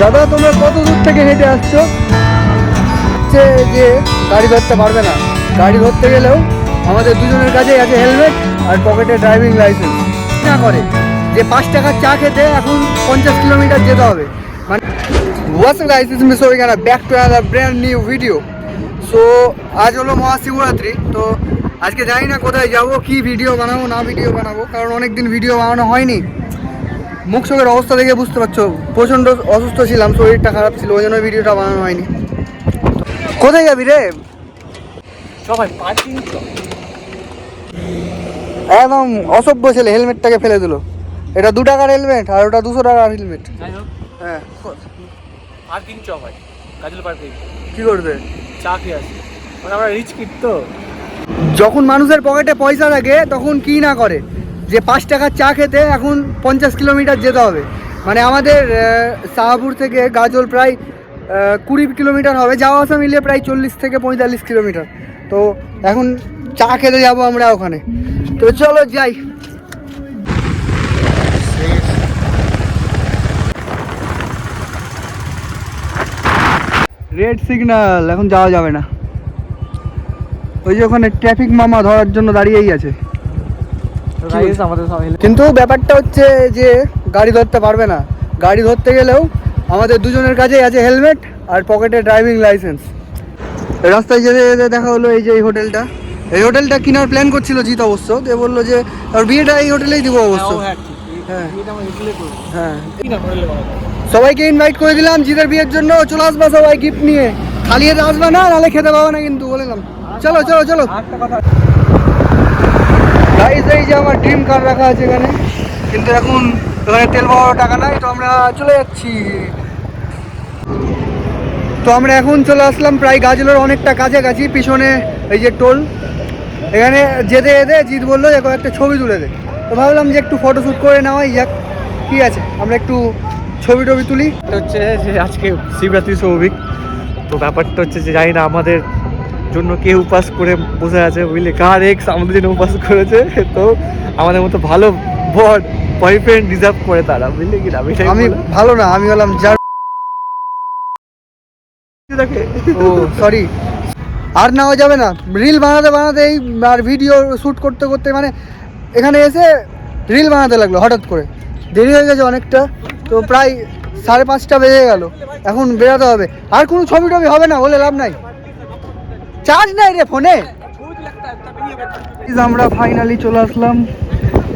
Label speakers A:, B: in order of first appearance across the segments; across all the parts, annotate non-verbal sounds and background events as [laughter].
A: দাদা, তোমরা কত দূর থেকে হেঁটে আসছো? হচ্ছে যে গাড়ি ধরতে পারবে না। গাড়ি ধরতে গেলেও আমাদের দুজনের কাছেই আছে হেলমেট আর পকেটে ড্রাইভিং লাইসেন্স। না করে। যে পাঁচ টাকার চা খেতে এখন পঞ্চাশ কিলোমিটার যেতে হবে। মানে হোয়াটস গাইস ইস মিস ওইখানে back to other brand new video so আজ হলো মহাশিবরাত্রি। তো আজকে জানি না কোথায় যাব, কি ভিডিও বানাবো, না ভিডিও বানাবো। কারণ অনেক দিন ভিডিও বানানো হয়নি। মুখ চোখের অবস্থা দেখে বুঝতে পারছ। প্রচণ্ড অসুস্থ ছিলাম শরীরটা খারাপ ছিল ওই জন্য ভিডিওটা বানানো হয়নি। কোথায় যাবি রে?
B: সবাই পার্কিং
A: একদম অসভ্য ছেলে হেলমেটটাকে ফেলে দিল। এটা দু টাকার হেলমেট আর ওটা দুশো টাকার হেলমেট। হ্যাঁ।
B: পার্কিং চ ভাই গাজল পার্কিং।
A: কি করবে?
B: চা খেয়ে আসি। মানে আমরা রিচ কিট তো।
A: যখন মানুষের পকেটে পয়সা থাকে তখন কি না করে? যে পাঁচ টাকার চা খেতে এখন পঞ্চাশ কিলোমিটার যেতে হবে। মানে আমাদের শাহপুর থেকে গাজল প্রায় কুড়ি কিলোমিটার হবে। যাওয়া আসা মিলিয়ে প্রায় চল্লিশ থেকে পঁয়তাল্লিশ কিলোমিটার। তো এখন চা খেতে যাব আমরা ওখানে। তো চলো যাই। রেড সিগন্যাল এখন যাওয়া যাবে না। ওই যে ওখানে ট্রাফিক মামা ধরার জন্য দাঁড়িয়েই আছে
B: গাইস আমাদের সব হেলে
A: কিন্তু ব্যাপারটা হচ্ছে যে গাড়ি ধরতে পারবে না। গাড়ি ধরতে গেলেও আমাদের দুজনের কাছেই আছে হেলমেট আর পকেটে ড্রাইভিং লাইসেন্স। রাস্তায় যেতে যেতে দেখা হলো এই যে এই হোটেলটা। এই হোটেলটা কেনার প্ল্যান করছিল জিৎ অবশ্য। দিয়ে বলল যে আর বিয়েটা এই হোটেলেই দিব অবশ্য।
B: হ্যাঁ
A: হ্যাঁ। হ্যাঁ। সবাইকে ইনভাইট করে দিলাম জিতের বিয়ের জন্য। চলে আসবা সবাই গিফট নিয়ে। খালি হাতে আসবে না নাহলে খেতে পাবো না কিন্তু বলে দিলাম। চলো চলো চলো।
B: আরেকটা কথা
A: গাইজ এই যে আমার ড্রিম কার রাখা আছে এখানে, কিন্তু এখন এখানে তেল পাওয়ার টাকা নাই, তো আমরা চলে যাচ্ছি। তো আমরা এখন চলে আসলাম প্রায় গাজলের অনেকটা কাছাকাছি, পিছনে এই যে টোল। এখানে যেতে যেতে জিৎ বলল যে একটা ছবি তুলে দে। তো ভাবলাম যে একটু ফটো শ্যুট করে নেওয়াই যাক ঠিক আছে? আমরা একটু ছবি টবি তুলি।
B: হচ্ছে যে আজকে শিবরাত্রি সৌভিক। তো ব্যাপারটা হচ্ছে যে, জানি না আমাদের জন্য কে উপাস করে বসে আছে বুঝলি? কার এক্স আমাদের জন্য উপাস করেছে? তো আমাদের মতো ভালো বর বয়ফ্রেন্ড ডিজার্ভ করে তারা বুঝলি কি না? আমি
A: ভালো না আমি হলাম যার ও সরি আর নেওয়া যাবে না। রিল বানাতে বানাতে এই আর ভিডিও শ্যুট করতে করতে মানে এখানে এসে রিল বানাতে লাগল হঠাৎ করে। দেরি হয়ে গেছে অনেকটা তো প্রায় সাড়ে পাঁচটা বেজে গেল। এখন বেরোতে হবে। আর কোনো ছবি টবি হবে না বলে লাভ নাই। চার্জ নাই রে ফোনে আমরা ফাইনালি চলে আসলাম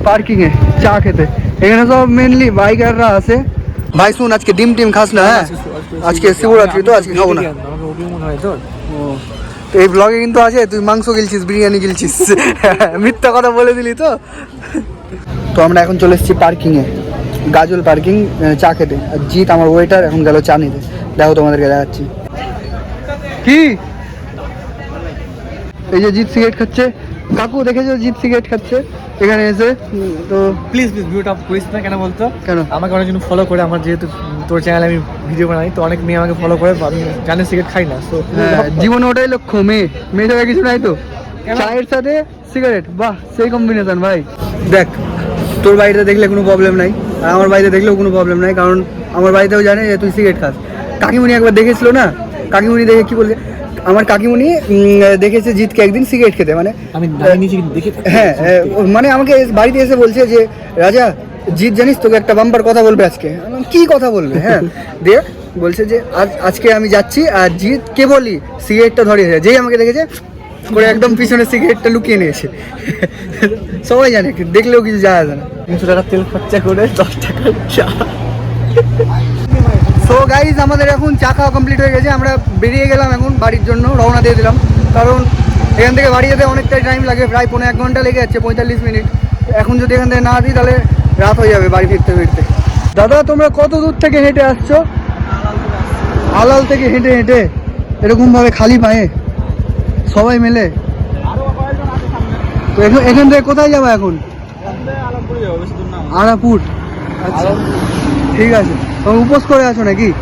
A: পার্কিংয়ে চা খেতে। এখানে সব মেনলি বাইকাররা আছে। ভাই শুন আজকে ডিম টিম খাস না হ্যাঁ? আজকে শিবরাত্রি তো আজকে খাব না।
B: তো
A: এই ব্লগে কিন্তু আছে তুই মাংস গিলছিস বিরিয়ানি গিলছিস। [laughs] মিথ্যা কথা বলে দিলি তো। তো আমরা এখন চলে এসেছি পার্কিংয়ে গাজল পার্কিং চা খেতে। আর জিৎ আমার ওয়েটার এখন গেল চা নিতে। দেখো তোমাদেরকে দেখাচ্ছি। কি? এই যে জিৎ সিগারেট খাচ্ছে। কাকু দেখেছ জিৎ সিগারেট খাচ্ছে? এখানে এসে তো
B: প্লিজ প্লিজ ভিডিওটা করিস না কেন বলতো?
A: কেন?
B: আমাকে অনেকজন ফলো করে আমার যেহেতু তোর চ্যানেলে আমি ভিডিও বানাই তো অনেক মেয়ে আমাকে ফলো করে আমি জানি সিগারেট খাই না তো
A: হ্যাঁ, জীবনে ওটাই লক্ষ্য মেয়ে। মেয়ে ছাড়া কিছু নাই তো? চায়ের সাথে সিগারেট বাহ সেই কম্বিনেশন ভাই। দেখ তোর বাড়িতে দেখলে কোনো প্রবলেম নাই আর আমার বাড়িতে দেখলেও কোনো প্রবলেম নাই কারণ আমার বাড়িতেও জানে যে তুই সিগারেট খাস। কাকিমুনি একবার দেখেছিল না? কাকিমুনি দেখে কি বলছে? আমার কাকিমুনি দেখেছে জিতকে একদিন সিগারেট খেতে মানে হ্যাঁ মানে আমাকে বাড়িতে এসে বলছে যে রাজা জিৎ জানিস তোকে একটা বাম্পার কথা বলবে আজকে? কি কথা বলবে? হ্যাঁ দিয়ে বলছে যে আজ আজকে আমি যাচ্ছি আর জিৎ কে বলি সিগারেটটা ধরিয়েছে যেই আমাকে দেখেছে করে একদম পিছনে সিগারেটটা লুকিয়ে নিয়েছে সবাই জানে দেখলেও কিছু যায় না।
B: তিনশো টাকা তেল খরচা করে দশ টাকা চা।
A: সো গাইজ আমাদের এখন চা খাওয়া কমপ্লিট হয়ে গেছে। আমরা বেরিয়ে গেলাম এখন বাড়ির জন্য রওনা দিয়ে দিলাম। কারণ এখান থেকে বাড়ি যেতে অনেকটাই টাইম লাগে প্রায় পনেরো এক ঘণ্টা লেগে যাচ্ছে পঁয়তাল্লিশ মিনিট এখন যদি এখান থেকে না দিই তাহলে রাত হয়ে যাবে বাড়ি ফিরতে ফিরতে। দাদা তোমরা কত দূর থেকে হেঁটে আসছো? আলাল থেকে হেঁটে হেঁটে এরকমভাবে খালি পায়ে? সবাই মিলে? তো এখান থেকে কোথায় যাব এখন? আরাপুর। আচ্ছা। ঠিক আছে। তুমি উপোস করে আছো নাকি?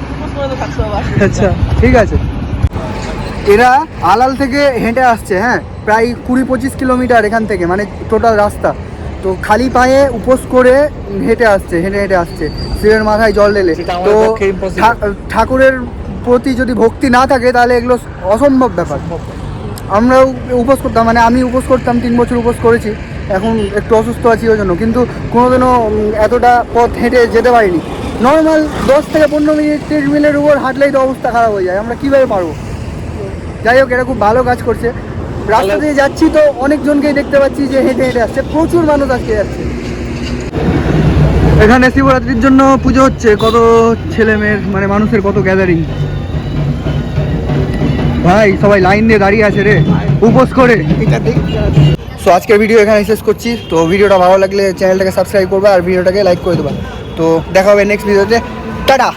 A: আচ্ছা ঠিক আছে। এরা আলাল থেকে হেঁটে আসছে হ্যাঁ? প্রায় কুড়ি পঁচিশ কিলোমিটার এখান থেকে মানে টোটাল রাস্তা। তো খালি পায়ে উপোস করে হেঁটে আসছে হেঁটে হেঁটে আসছে। শিবের মাথায় জল ঢেলে। তো ঠা- ঠাকুরের প্রতি যদি ভক্তি না থাকে তাহলে এগুলো অসম্ভব ব্যাপার। আমরাও উপোস করতাম মানে আমি উপোস করতাম তিন বছর উপোস করেছি। এখন একটু অসুস্থ আছি ওই জন্য। কিন্তু কোনোদিনও এতটা পথ হেঁটে যেতে পারিনি। নর্মাল দশ থেকে পনেরো মিনিট ট্রেডমিলের উপর হাঁটলেই তো অবস্থা খারাপ হয়ে যায়। আমরা কীভাবে পারব? যাই হোক এটা খুব ভালো কাজ করছে। রাস্তা দিয়ে যাচ্ছি তো অনেকজনকেই দেখতে পাচ্ছি যে হেঁটে হেঁটে আসছে। প্রচুর মানুষ আজকে যাচ্ছে। এখানে শিবরাত্রির জন্য পুজো হচ্ছে। কত ছেলে মেয়ের মানে মানুষের কত গ্যাদারিং ভাই, সবাই লাইন দিয়ে দাঁড়িয়ে আছে রে। উপোস করে। সো আজকের ভিডিও এখানে শেষ করছি। তো ভিডিওটা ভালো লাগলে চ্যানেলটাকে সাবস্ক্রাইব করবে আর ভিডিওটাকে লাইক করে দেবা। তো দেখা হবে নেক্সট ভিডিওতে টাটা!